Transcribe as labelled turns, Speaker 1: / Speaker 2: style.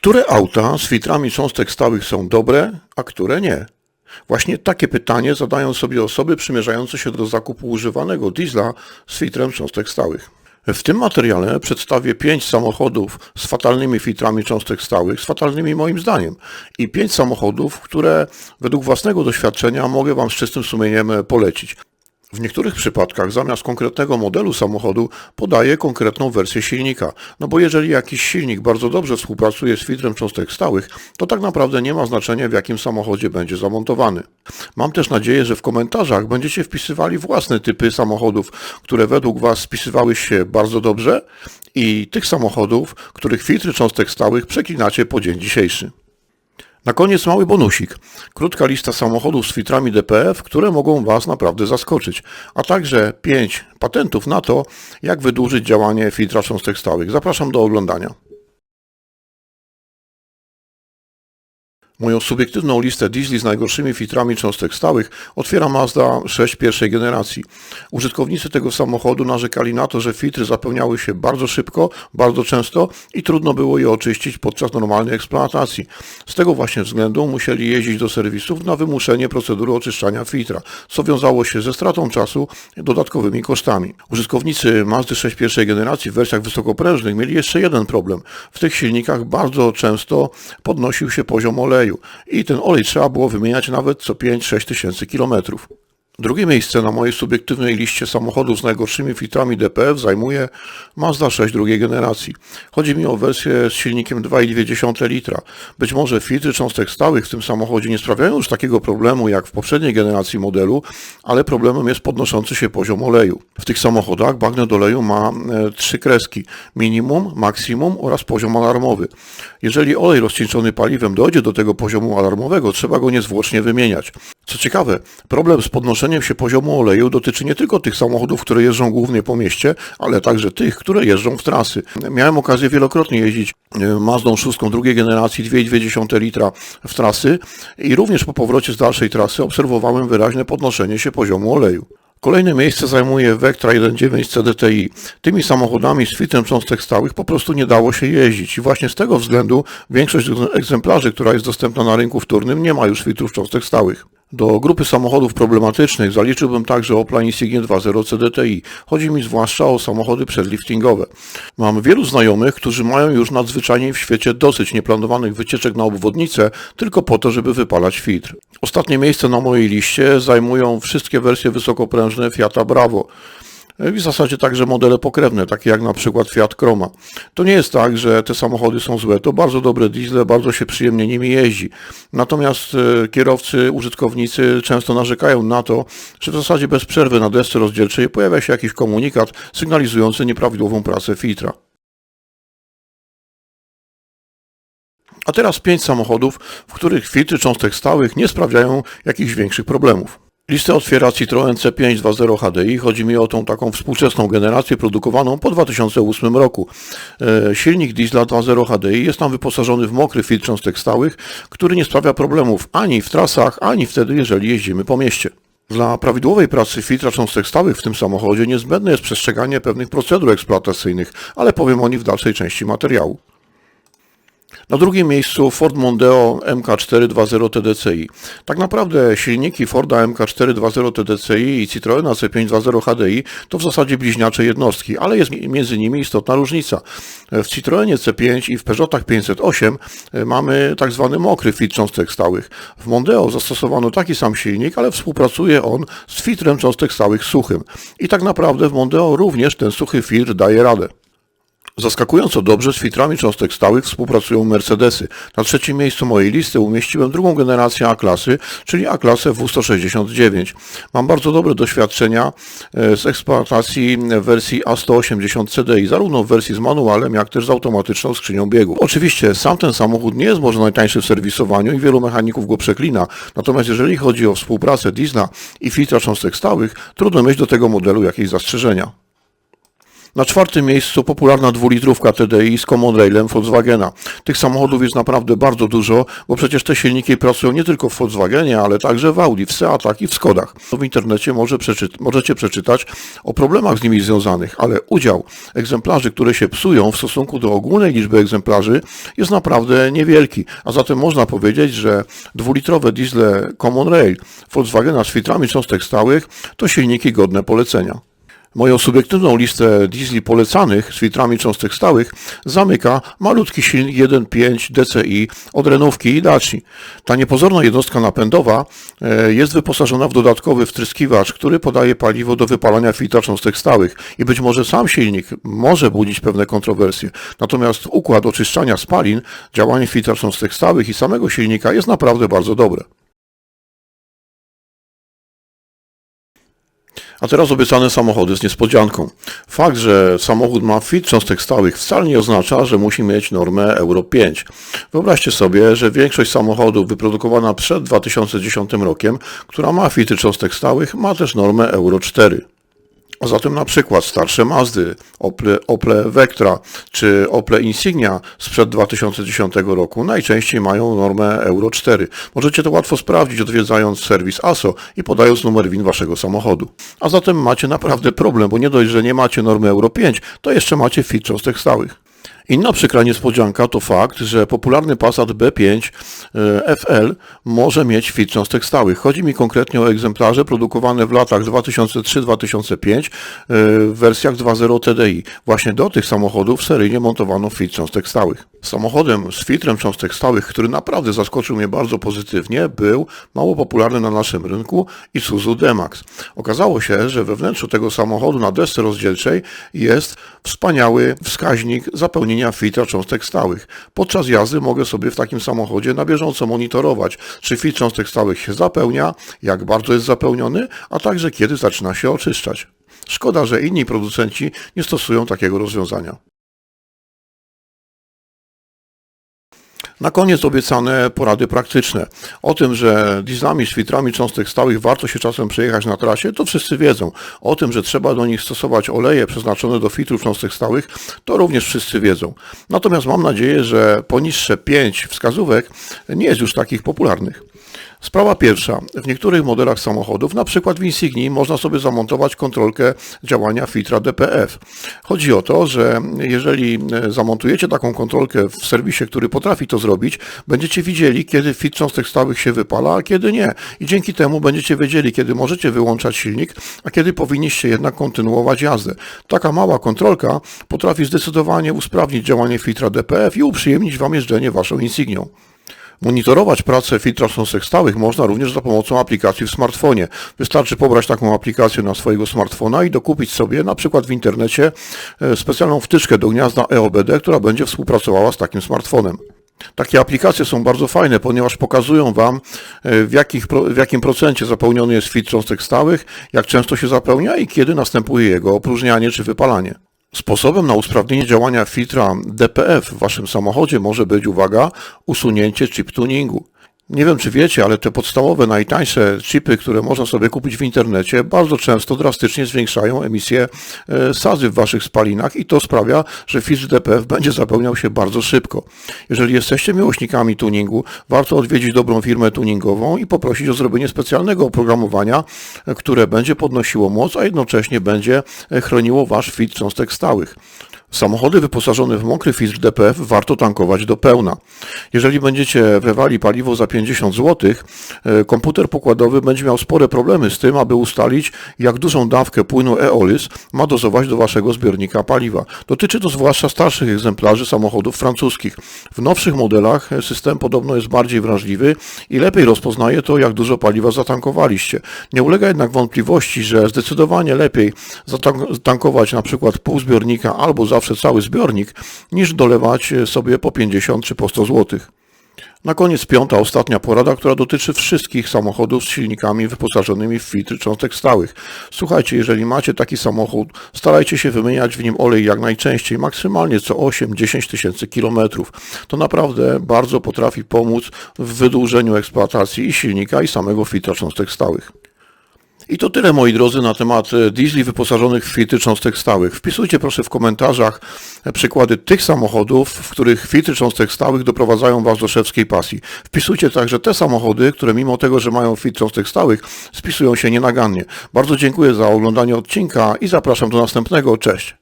Speaker 1: Które auta z filtrami cząstek stałych są dobre, a które nie? Właśnie takie pytanie zadają sobie osoby przymierzające się do zakupu używanego diesla z filtrem cząstek stałych. W tym materiale przedstawię 5 samochodów z fatalnymi filtrami cząstek stałych, z fatalnymi moim zdaniem, i 5 samochodów, które według własnego doświadczenia mogę Wam z czystym sumieniem polecić. W niektórych przypadkach zamiast konkretnego modelu samochodu podaję konkretną wersję silnika. No bo jeżeli jakiś silnik bardzo dobrze współpracuje z filtrem cząstek stałych, to tak naprawdę nie ma znaczenia w jakim samochodzie będzie zamontowany. Mam też nadzieję, że w komentarzach będziecie wpisywali własne typy samochodów, które według Was spisywały się bardzo dobrze i tych samochodów, których filtry cząstek stałych przeklinacie po dzień dzisiejszy. Na koniec mały bonusik. Krótka lista samochodów z filtrami DPF, które mogą Was naprawdę zaskoczyć, a także 5 patentów na to, jak wydłużyć działanie filtra cząstek stałych. Zapraszam do oglądania. Moją subiektywną listę diesli z najgorszymi filtrami cząstek stałych otwiera Mazda 6 pierwszej generacji. Użytkownicy tego samochodu narzekali na to, że filtry zapełniały się bardzo szybko, bardzo często i trudno było je oczyścić podczas normalnej eksploatacji. Z tego właśnie względu musieli jeździć do serwisów na wymuszenie procedury oczyszczania filtra, co wiązało się ze stratą czasu i dodatkowymi kosztami. Użytkownicy Mazdy 6 pierwszej generacji w wersjach wysokoprężnych mieli jeszcze jeden problem. W tych silnikach bardzo często podnosił się poziom oleju oleju i ten olej trzeba było wymieniać nawet co 5-6 tysięcy kilometrów. Drugie miejsce na mojej subiektywnej liście samochodów z najgorszymi filtrami DPF zajmuje Mazda 6 drugiej generacji. Chodzi mi o wersję z silnikiem 2,2 litra. Być może filtry cząstek stałych w tym samochodzie nie sprawiają już takiego problemu jak w poprzedniej generacji modelu, ale problemem jest podnoszący się poziom oleju. W tych samochodach bagnet oleju ma e, trzy kreski. Minimum, maksimum oraz poziom alarmowy. Jeżeli olej rozcieńczony paliwem dojdzie do tego poziomu alarmowego, trzeba go niezwłocznie wymieniać. Co ciekawe, problem z podnoszeniem się poziomu oleju dotyczy nie tylko tych samochodów, które jeżdżą głównie po mieście, ale także tych, które jeżdżą w trasy. Miałem okazję wielokrotnie jeździć e, Mazdą 6 drugiej generacji 2,2 litra w trasy i również po powrocie z dalszej trasy obserwowałem wyraźne podnoszenie się poziomu oleju. Kolejne miejsce zajmuje Vectra 1.9 CDTI. Tymi samochodami z filtrem cząstek stałych po prostu nie dało się jeździć i właśnie z tego względu większość egzemplarzy, która jest dostępna na rynku wtórnym nie ma już filtrów cząstek stałych. Do grupy samochodów problematycznych zaliczyłbym także Opla Insignia 2.0 CDTI. Chodzi mi zwłaszcza o samochody przedliftingowe. Mam wielu znajomych, którzy mają już nadzwyczajnie w świecie dosyć nieplanowanych wycieczek na obwodnicę tylko po to, żeby wypalać filtr. Ostatnie miejsce na mojej liście zajmują wszystkie wersje wysokoprężne Fiata Bravo w zasadzie także modele pokrewne, takie jak na przykład Fiat Chroma. To nie jest tak, że te samochody są złe, to bardzo dobre diesle, bardzo się przyjemnie nimi jeździ. Natomiast e, kierowcy, użytkownicy często narzekają na to, że w zasadzie bez przerwy na desce rozdzielczej pojawia się jakiś komunikat sygnalizujący nieprawidłową pracę filtra. A teraz pięć samochodów, w których filtry cząstek stałych nie sprawiają jakichś większych problemów. Listę otwiera Citroen C5 2.0 HDI. Chodzi mi o tą taką współczesną generację produkowaną po 2008 roku. E, silnik diesla 2.0 HDI jest tam wyposażony w mokry filtr cząstek stałych, który nie sprawia problemów ani w trasach, ani wtedy, jeżeli jeździmy po mieście. Dla prawidłowej pracy filtra cząstek stałych w tym samochodzie niezbędne jest przestrzeganie pewnych procedur eksploatacyjnych, ale powiem o nich w dalszej części materiału. Na drugim miejscu Ford Mondeo MK4 2.0 TDCi. Tak naprawdę silniki Forda MK4 2.0 TDCi i Citroena C5 2.0 HDI to w zasadzie bliźniacze jednostki, ale jest między nimi istotna różnica. W Citroenie C5 i w Peugeotach 508 e, mamy tak zwany mokry filtr cząstek stałych. W Mondeo zastosowano taki sam silnik, ale współpracuje on z filtrem cząstek stałych suchym. I tak naprawdę w Mondeo również ten suchy filtr daje radę. Zaskakująco dobrze z filtrami cząstek stałych współpracują Mercedesy. Na trzecim miejscu mojej listy umieściłem drugą generację A-klasy, czyli A-klasę W169. Mam bardzo dobre doświadczenia e, z eksploatacji wersji A180 CDI, zarówno w wersji z manualem, jak też z automatyczną skrzynią biegu. Oczywiście sam ten samochód nie jest może najtańszy w serwisowaniu i wielu mechaników go przeklina, natomiast jeżeli chodzi o współpracę diesla i filtra cząstek stałych, trudno mieć do tego modelu jakieś zastrzeżenia. Na czwartym miejscu popularna dwulitrówka TDI z Common Railem Volkswagena. Tych samochodów jest naprawdę bardzo dużo, bo przecież te silniki pracują nie tylko w Volkswagenie, ale także w Audi, w Seatach i w Skodach. W internecie może przeczy możecie przeczytać o problemach z nimi związanych, ale udział egzemplarzy, które się psują w stosunku do ogólnej liczby egzemplarzy jest naprawdę niewielki. A zatem można powiedzieć, że dwulitrowe diesle Common Rail Volkswagena z filtrami cząstek stałych to silniki godne polecenia. Moją subiektywną listę diesli polecanych z filtrami cząstek stałych zamyka malutki silnik 1.5 DCI od Renówki i Daci. Ta niepozorna jednostka napędowa e, jest wyposażona w dodatkowy wtryskiwacz, który podaje paliwo do wypalania filtra cząstek stałych i być może sam silnik może budzić pewne kontrowersje. Natomiast układ oczyszczania spalin, działanie filtra cząstek stałych i samego silnika jest naprawdę bardzo dobre. A teraz obiecane samochody z niespodzianką. Fakt, że samochód ma fit cząstek stałych wcale nie oznacza, że musi mieć normę Euro 5. Wyobraźcie sobie, że większość samochodów wyprodukowana przed 2010 rokiem, która ma fity cząstek stałych, ma też normę Euro 4. A zatem na przykład starsze Mazdy, Opel, Opel Vectra czy Opel Insignia sprzed 2010 roku najczęściej mają normę Euro 4. Możecie to łatwo sprawdzić odwiedzając serwis ASO i podając numer WIN waszego samochodu. A zatem macie naprawdę problem, bo nie dość, że nie macie normy Euro 5, to jeszcze macie fit cząstek stałych. Inna przykra niespodzianka to fakt, że popularny Passat B5 e, FL może mieć fit cząstek stałych. Chodzi mi konkretnie o egzemplarze produkowane w latach 2003-2005 e, w wersjach 2.0 TDI. Właśnie do tych samochodów seryjnie montowano fit cząstek stałych. Samochodem z filtrem cząstek stałych, który naprawdę zaskoczył mnie bardzo pozytywnie, był mało popularny na naszym rynku Isuzu D-Max. Okazało się, że we wnętrzu tego samochodu na desce rozdzielczej jest wspaniały wskaźnik zapełnienia filtra cząstek stałych. Podczas jazdy mogę sobie w takim samochodzie na bieżąco monitorować, czy filtr cząstek stałych się zapełnia, jak bardzo jest zapełniony, a także kiedy zaczyna się oczyszczać. Szkoda, że inni producenci nie stosują takiego rozwiązania. Na koniec obiecane porady praktyczne. O tym, że dieslami z filtrami cząstek stałych warto się czasem przejechać na trasie, to wszyscy wiedzą. O tym, że trzeba do nich stosować oleje przeznaczone do filtrów cząstek stałych, to również wszyscy wiedzą. Natomiast mam nadzieję, że poniższe 5 wskazówek nie jest już takich popularnych. Sprawa pierwsza. W niektórych modelach samochodów, przykład w Insignii, można sobie zamontować kontrolkę działania filtra DPF. Chodzi o to, że jeżeli e, zamontujecie taką kontrolkę w serwisie, który potrafi to zrobić, będziecie widzieli, kiedy filtr cząstek stałych się wypala, a kiedy nie. I dzięki temu będziecie wiedzieli, kiedy możecie wyłączać silnik, a kiedy powinniście jednak kontynuować jazdę. Taka mała kontrolka potrafi zdecydowanie usprawnić działanie filtra DPF i uprzyjemnić Wam jeżdżenie Waszą Insignią. Monitorować pracę filtra cząstek stałych można również za pomocą aplikacji w smartfonie. Wystarczy pobrać taką aplikację na swojego smartfona i dokupić sobie na przykład w internecie e, specjalną wtyczkę do gniazda EOBD, która będzie współpracowała z takim smartfonem. Takie aplikacje są bardzo fajne, ponieważ pokazują Wam e, w, jakich, w jakim procencie zapełniony jest filtr cząstek stałych, jak często się zapełnia i kiedy następuje jego opróżnianie czy wypalanie. Sposobem na usprawnienie działania filtra DPF w Waszym samochodzie może być, uwaga, usunięcie chip tuningu. Nie wiem, czy wiecie, ale te podstawowe, najtańsze chipy, które można sobie kupić w internecie, bardzo często drastycznie zwiększają emisję e, sadzy w waszych spalinach i to sprawia, że filtr DPF będzie zapełniał się bardzo szybko. Jeżeli jesteście miłośnikami tuningu, warto odwiedzić dobrą firmę tuningową i poprosić o zrobienie specjalnego oprogramowania, e, które będzie podnosiło moc, a jednocześnie będzie e, chroniło wasz filtr cząstek stałych. Samochody wyposażone w mokry filtr DPF warto tankować do pełna. Jeżeli będziecie wlewali paliwo za 50 zł, e, komputer pokładowy będzie miał spore problemy z tym, aby ustalić, jak dużą dawkę płynu Eolys ma dozować do waszego zbiornika paliwa. Dotyczy to zwłaszcza starszych egzemplarzy samochodów francuskich. W nowszych modelach system podobno jest bardziej wrażliwy i lepiej rozpoznaje to, jak dużo paliwa zatankowaliście. Nie ulega jednak wątpliwości, że zdecydowanie lepiej zatankować na przykład pół zbiornika albo za zawsze cały zbiornik, niż dolewać sobie po 50 czy po 100 zł. Na koniec piąta, ostatnia porada, która dotyczy wszystkich samochodów z silnikami wyposażonymi w filtry cząstek stałych. Słuchajcie, jeżeli macie taki samochód, starajcie się wymieniać w nim olej jak najczęściej, maksymalnie co 8-10 tysięcy kilometrów. To naprawdę bardzo potrafi pomóc w wydłużeniu eksploatacji i silnika i samego filtra cząstek stałych. I to tyle moi drodzy na temat e, diesli wyposażonych w filtry cząstek stałych. Wpisujcie proszę w komentarzach e, przykłady tych samochodów, w których filtry cząstek stałych doprowadzają Was do szewskiej pasji. Wpisujcie także te samochody, które mimo tego, że mają filtr cząstek stałych, spisują się nienagannie. Bardzo dziękuję za oglądanie odcinka i zapraszam do następnego. Cześć!